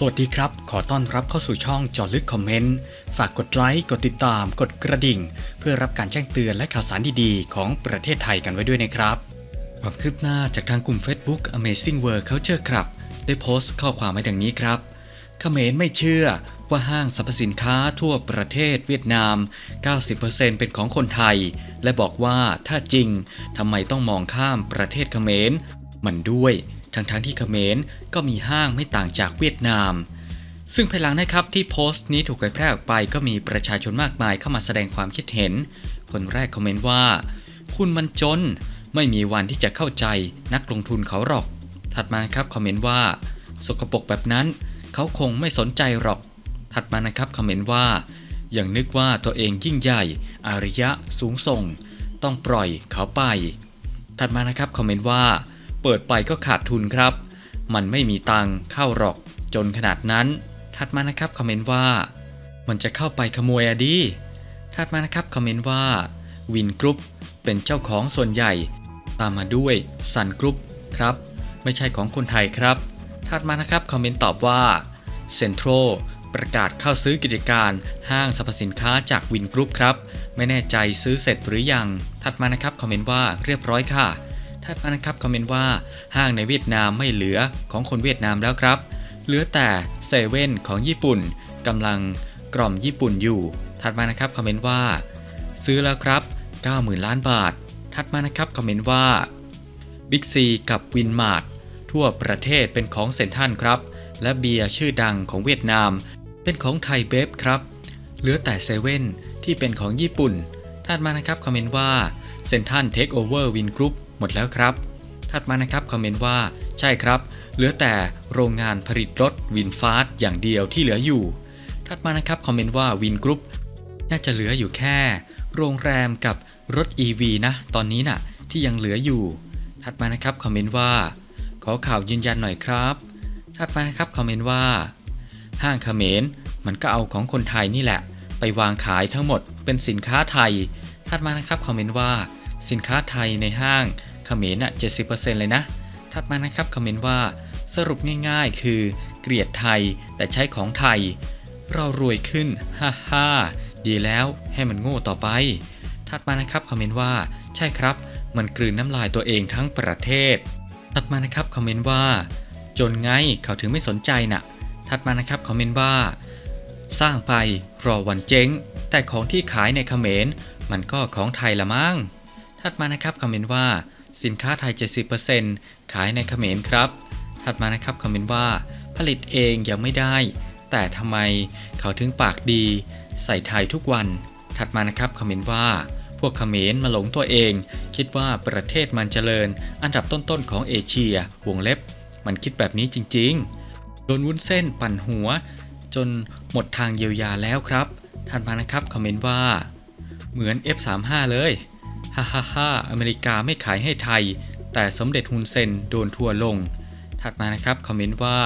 สวัสดีครับ ขอต้อนรับเข้าสู่ช่องจอลึกคอมเมนต์ ฝากกดไลค์ กดติดตาม กดกระดิ่ง เพื่อรับการแจ้งเตือนและข่าวสารดีๆ ของประเทศไทยกันไว้ด้วยนะครับ ความคืบหน้าจากทางกลุ่ม Facebook Amazing World Culture ครับ ได้โพสต์ข้อความไว้ดังนี้ครับเขมรไม่เชื่อว่าห้างสรรพสินค้าทั่วประเทศเวียดนาม 90%เป็นของคนไทย และบอกว่าถ้าจริงทำไมต้องมองข้ามประเทศเขมรมันด้วย ทั้งๆทที่เขมรก็มีห้างไม่ต่างจากเวียดนาม ซึ่งภายหลังนะครับที่โพสต์นี้ถูกเผยแพร่ออกไปก็มีประชาชนมากมายเข้ามาแสดงความคิดเห็น คนแรกคอมเมนต์ว่า คุณมันจน ไม่มีวันที่จะเข้าใจนักลงทุนเขาหรอก ถัดมานะครับคอมเมนต์ว่า สกปรกแบบนั้น เขาคงไม่สนใจหรอก ถัดมานะครับคอมเมนต์ว่าอย่างนึกว่าตัวเองยิ่งใหญ่อาริยะสูงส่ง ต้องปล่อยเขาไป ถัดมานะครับคอมเมนต์ว่า เปิดไปก็ขาดทุนครับ มันไม่มีตังค์เข้าหรอกจนขนาดนั้นถัดมานะครับคอมเมนต์ว่า มันจะเข้าไปขโมยอะดีถัดมานะครับคอมเมนต์ว่าวินกรุ๊ปเป็นเจ้าของส่วนใหญ่ ตามมาด้วยซันกรุ๊ปครับ ไม่ใช่ของคนไทยครับถัดมานะครับคอมเมนต์ตอบว่าเซ็นทรัลประกาศเข้าซื้อกิจการห้างสรรพสินค้าจากวินกรุ๊ปครับ ไม่แน่ใจซื้อเสร็จหรือยัง ถัดมานะครับคอมเมนต์ว่าเรียบร้อยค่ะ ถัดมานะครับคอมเมนต์ว่าห้างในเวียดนามไม่เหลือของคนเวียดนามแล้วครับ เหลือแต่เซเว่นของญี่ปุ่นกำลังกล่อมญี่ปุ่นอยู่ ถัดมานะครับคอมเมนต์ว่า ซื้อแล้วครับ 90,000 ล้านบาท ถัดมานะครับคอมเมนต์ว่าบิ๊กซีกับวินมาร์ททั่วประเทศเป็นของเซนทรันครับ และเบียร์ชื่อดังของเวียดนาม เป็นของไทยเบฟครับ เหลือแต่เซเว่นที่เป็นของญี่ปุ่นถัดมานะครับคอมเมนต์ว่าเซนทันเทคโอเวอร์วินกรุ๊ป หมดแล้วครับ ถัดมานะครับคอมเมนต์ว่าใช่ครับ เหลือแต่โรงงานผลิตรถวินฟาสอย่างเดียวที่เหลืออยู่ ถัดมานะครับคอมเมนต์ว่าวินกรุ๊ปน่าจะเหลืออยู่แค่ โรงแรมกับรถ EV นะ ตอนนี้น่ะที่ยังเหลืออยู่ ถัดมานะครับคอมเมนต์ว่า ขอข่าวยืนยันหน่อยครับ ถัดมานะครับคอมเมนต์ว่า ห้างเขมรมันก็เอาของคนไทยนี่แหละ ไปวางขายทั้งหมดเป็นสินค้าไทย ถัดมานะครับคอมเมนต์ว่า สินค้าไทยในห้างเขมรอะ70%เลยนะ ถัดมานะครับคอมเมนต์ว่าสรุปง่ายๆ คือเกลียดไทยแต่ใช้ของไทย เรารวยขึ้นฮ่าฮ่าดีแล้วให้มันโง่ต่อไป ถัดมานะครับคอมเมนต์ว่า ใช่ครับ มันกลืนน้ำลายตัวเองทั้งประเทศ ถัดมานะครับคอมเมนต์ว่า จนไงเขาถึงไม่สนใจน่ะ ถัดมานะครับคอมเมนต์ว่า สร้างไปรอวันเจ๊ง แต่ของที่ขายในเขมรมันก็ของไทยละมั้ง ถัดมานะครับคอมเมนต์ว่า สินค้าไทย 70%ขายในเขมรครับ ถัดมานะครับคอมเมนต์ว่า ผลิตเองยังไม่ได้ แต่ทำไมเขาถึงปากดี ใส่ไทยทุกวัน ถัดมานะครับคอมเมนต์ว่า พวกเขมรมาหลงตัวเอง คิดว่าประเทศมันเจริญ อันดับต้นๆของเอเชียวงเล็บ มันคิดแบบนี้จริง ๆ โดนวุ้นเส้นปั่นหัว จนหมดทางเยียวยาแล้วครับถัดมานะครับคอมเมนต์ว่า เหมือน F35 เลย ฮ่าฮ่าฮ่าอเมริกาไม่ขายให้ไทย แต่สมเด็จฮุนเซนโดนทัวร์ลง ถัดมานะครับคอมเมนต์ว่า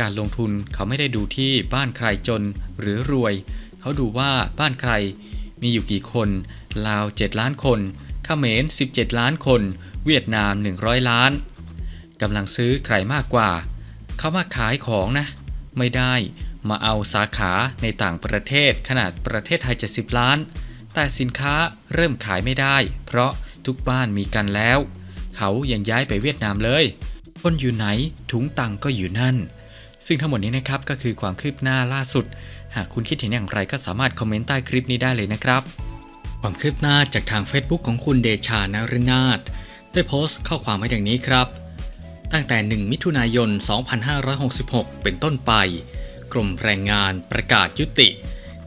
การลงทุนเขาไม่ได้ดูที่บ้านใครจนหรือรวย เขาดูว่าบ้านใครมีอยู่กี่คน ลาว 7 ล้านคนเขมร 17 ล้านคน เวียดนาม 100 ล้านกำลังซื้อใครมากกว่า เขามาขายของนะ ไม่ได้มาเอาสาขาในต่างประเทศขนาดประเทศไทย 70 ล้าน แต่สินค้าเริ่มขายไม่ได้ เพราะทุกบ้านมีกันแล้ว เขายังย้ายไปเวียดนามเลย คนอยู่ไหนถุงตังก็อยู่นั่น ซึ่งทั้งหมดนี้นะครับก็คือความคืบหน้าล่าสุด หากคุณคิดเห็นอย่างไรก็สามารถคอมเมนต์ใต้คลิปนี้ได้เลยนะครับ ความคืบหน้าจากทาง Facebook ของคุณเดชานรนาถได้โพสต์ข้อความไว้อย่างนี้ครับ ตั้งแต่ 1 มิถุนายน 2566 เป็นต้นไป กรมแรงงานประกาศยุติ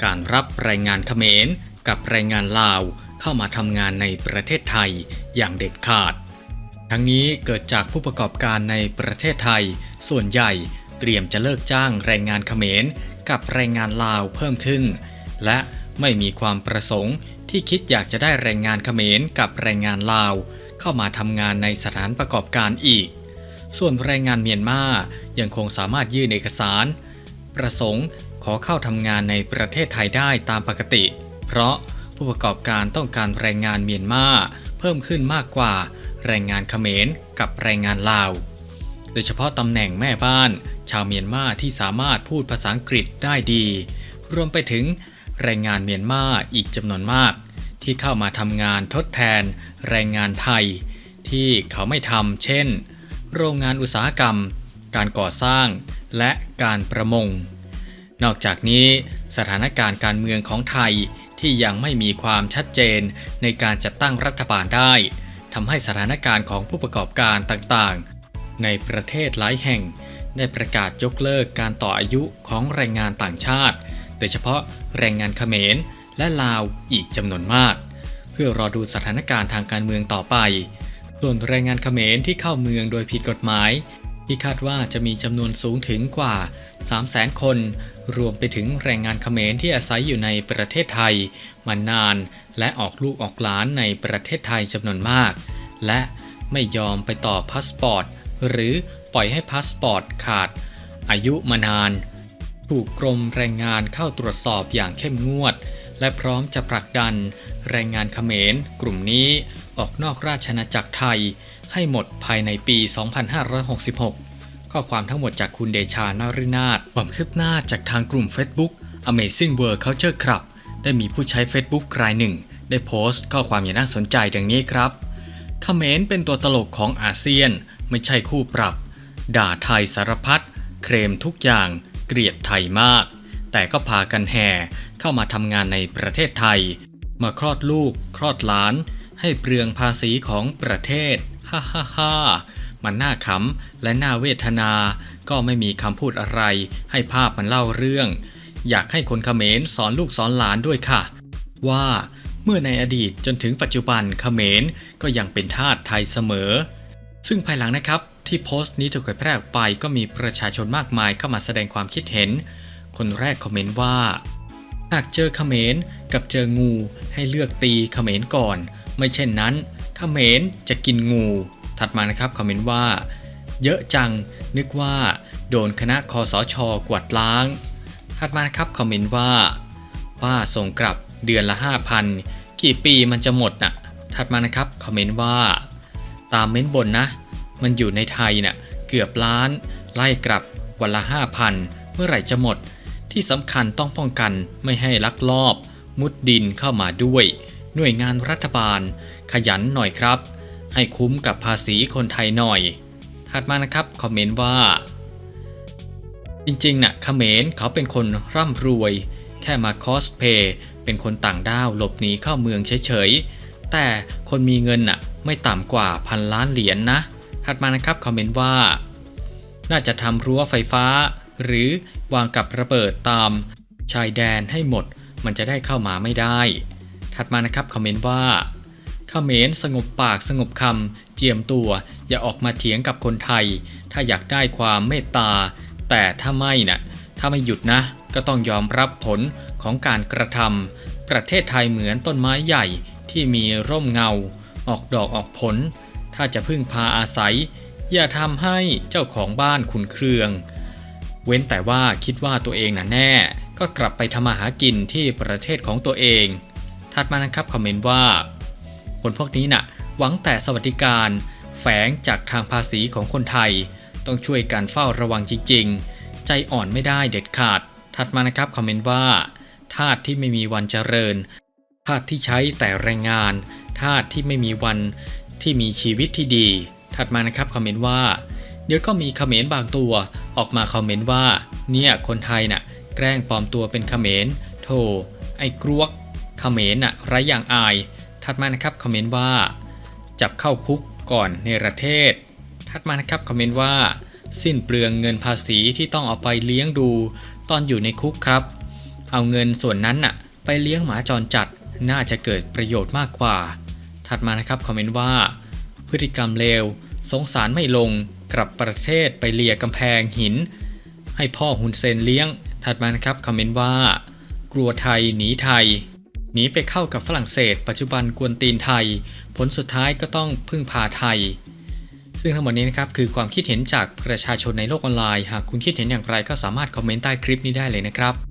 การรับแรงงานเขมร กับแรงงานลาวเข้ามาทำงานในประเทศไทยอย่างเด็ดขาด ทั้งนี้เกิดจากผู้ประกอบการในประเทศไทย ส่วนใหญ่เตรียมจะเลิกจ้างแรงงานเขมร กับแรงงานลาวเพิ่มขึ้น และไม่มีความประสงค์ที่คิดอยากจะได้แรงงานเขมรกับแรงงานลาว เข้ามาทำงานในสถานประกอบการอีก ส่วนแรงงานเมียนมายังคงสามารถยื่นเอกสาร ประสงค์ขอเข้าทำงานในประเทศไทยได้ตามปกติ เพราะผู้ประกอบการต้องการแรงงานเมียนมาเพิ่มขึ้นมากกว่าแรงงานเขมรกับแรงงานลาว โดยเฉพาะตำแหน่งแม่บ้าน ชาวเมียนมาที่สามารถพูดภาษาอังกฤษได้ดี รวมไปถึงแรงงานเมียนมาอีกจำนวนมาก ที่เข้ามาทำงานทดแทน แรงงานไทย ที่เขาไม่ทำเช่น โรงงานอุตสาหกรรม การก่อสร้าง และการประมง นอกจากนี้สถานการณ์การเมืองของไทย ที่ยังไม่มีความชัดเจนในการจัดตั้งรัฐบาลได้ทำให้สถานการณ์ของผู้ประกอบการต่างๆ ในประเทศหลายแห่ง ได้ประกาศยกเลิกการต่ออายุของแรงงานต่างชาติ โดยเฉพาะแรงงานเขมรและลาวอีกจำนวนมาก เพื่อรอดูสถานการณ์ทางการเมืองต่อไป ส่วนแรงงานเขมรที่เข้าเมืองโดยผิดกฎหมาย ที่คาดว่าจะมีจำนวนสูงถึงกว่า 300,000 คน รวมไปถึงแรงงานเขมรที่อาศัยอยู่ในประเทศไทย มานาน และออกลูกออกหลานในประเทศไทยจำนวนมาก และไม่ยอมไปต่อพาสปอร์ต หรือปล่อยให้พาสปอร์ตขาด อายุมานาน ถูกกรมแรงงานเข้าตรวจสอบอย่างเข้มงวด และพร้อมจะผลักดัน แรงงานเขมรกลุ่มนี้ออกนอกราชอาณาจักรไทย ให้หมดภายในปี 2566 ข้อความทั้งหมดจากคุณเดชานารินาถความคืบหน้าจากทางกลุ่ม Facebook Amazing World Culture Club ได้มีผู้ใช้ Facebook รายหนึ่ง ได้โพสต์ข้อความอย่างน่าสนใจดังนี้ครับเขมรเป็นตัวตลกของอาเซียน ไม่ใช่คู่ปรับ ด่าไทยสารพัดเคลมทุกอย่าง เกลียดไทยมาก แต่ก็พากันแห่เข้ามาทำงานในประเทศไทย มาคลอดลูก คลอดหลาน ให้เปลืองภาษีของประเทศ ฮ่าฮ่าฮ่ามันน่าขำและน่าเวทนา ก็ไม่มีคำพูดอะไร ให้ภาพมันเล่าเรื่อง อยากให้คนเขมรสอนลูกสอนหลานด้วยค่ะ ว่าเมื่อในอดีตจนถึงปัจจุบันเขมรก็ยังเป็นทาสไทยเสมอ ซึ่งภายหลังนะครับที่โพสต์นี้ถูกเผยแพร่ออกไปก็มีประชาชนมากมายเข้ามาแสดงความคิดเห็น คนแรกคอมเมนต์ว่า หากเจอเขมรกับเจองูให้เลือกตีเขมรก่อน ไม่เช่นนั้น ขมรจะกินงู ถัดมานะครับคอมเมนต์ว่า เยอะจังนึกว่าโดนคณะคอสชกวาดล้าง ถัดมานะครับคอมเมนต์ว่าป้าส่งกลับเดือนละ 5,000 กี่ปีมันจะหมดน่ะ ถัดมานะครับคอมเมนต์ว่า ตามเม้นบนนะ มันอยู่ในไทยน่ะเกือบล้าน ไล่กลับวันละ 5,000 เมื่อไหร่จะหมด ที่สำคัญต้องป้องกันไม่ให้ลักลอบ มุดดินเข้ามาด้วย หน่วยงานรัฐบาล ขยันหน่อยครับ ให้คุ้มกับภาษีคนไทยหน่อย ถัดมานะครับคอมเมนต์ว่า จริงๆน่ะเขมรเขาเป็นคนร่ำรวย แค่มาคอสเพย์เป็นคนต่างด้าวหลบหนีเข้าเมืองเฉยๆ แต่คนมีเงินน่ะไม่ต่ำกว่าพันล้านเหรียญนนะ ถัดมานะครับคอมเมนต์ว่า น่าจะทำรั้วไฟฟ้า หรือวางกับระเบิดตาม ชายแดนให้หมด มันจะได้เข้ามาไม่ได้ ถัดมานะครับคอมเมนต์ว่า เขมรสงบปากสงบคำเจียมตัว อย่าออกมาเถียงกับคนไทย ถ้าอยากได้ความเมตตา แต่ถ้าไม่น่ะถ้าไม่หยุดนะ ก็ต้องยอมรับผลของการกระทำประเทศไทยเหมือนต้นไม้ใหญ่ที่มีร่มเงา ออกดอกออกผล ถ้าจะพึ่งพาอาศัย อย่าทำให้เจ้าของบ้านขุนเคือง เว้นแต่ว่าคิดว่าตัวเองน่ะแน่ ก็กลับไปทำมาหากินที่ประเทศของตัวเอง ถัดมานะครับคอมเมนต์ว่า คนพวกนี้น่ะหวังแต่สวัสดิการ แฝงจากทางภาษีของคนไทย ต้องช่วยกันเฝ้าระวังจริง ๆ ใจอ่อนไม่ได้เด็ดขาด ถัดมานะครับคอมเมนต์ว่าทาสที่ไม่มีวันเจริญทาสที่ใช้แต่แรงงานทาสที่ไม่มีวันที่มีชีวิตที่ดี ถัดมานะครับคอมเมนต์ว่า เดี๋ยวก็มีเขมรบางตัวออกมาคอมเมนต์ว่า เนี่ยคนไทยน่ะ แกล้งปลอมตัวเป็นเขมรโธ่ไอ้กรวกเขมรน่ะไรอย่างอาย ถัดมานะครับคอมเมนต์ว่า จับเข้าคุกก่อนในประเทศ ถัดมานะครับคอมเมนต์ว่า สิ้นเปลืองเงินภาษีที่ต้องเอาไปเลี้ยงดู ตอนอยู่ในคุกครับ เอาเงินส่วนนั้นน่ะไปเลี้ยงหมาจรจัดน่าจะเกิดประโยชน์มากกว่า ถัดมานะครับคอมเมนต์ว่า พฤติกรรมเลวสงสารไม่ลงกลับประเทศไปเลียกำแพงหิน ให้พ่อฮุนเซนเลี้ยง ถัดมานะครับคอมเมนต์ว่า กลัวไทยหนีไทย หนีไปเข้ากับฝรั่งเศส ปัจจุบันกวนตีนไทย ผลสุดท้ายก็ต้องพึ่งพาไทย ซึ่งทั้งหมดนี้นะครับคือความคิดเห็นจากประชาชนในโลกออนไลน์ หากคุณคิดเห็นอย่างไรก็สามารถคอมเมนต์ใต้คลิปนี้ได้เลยนะครับ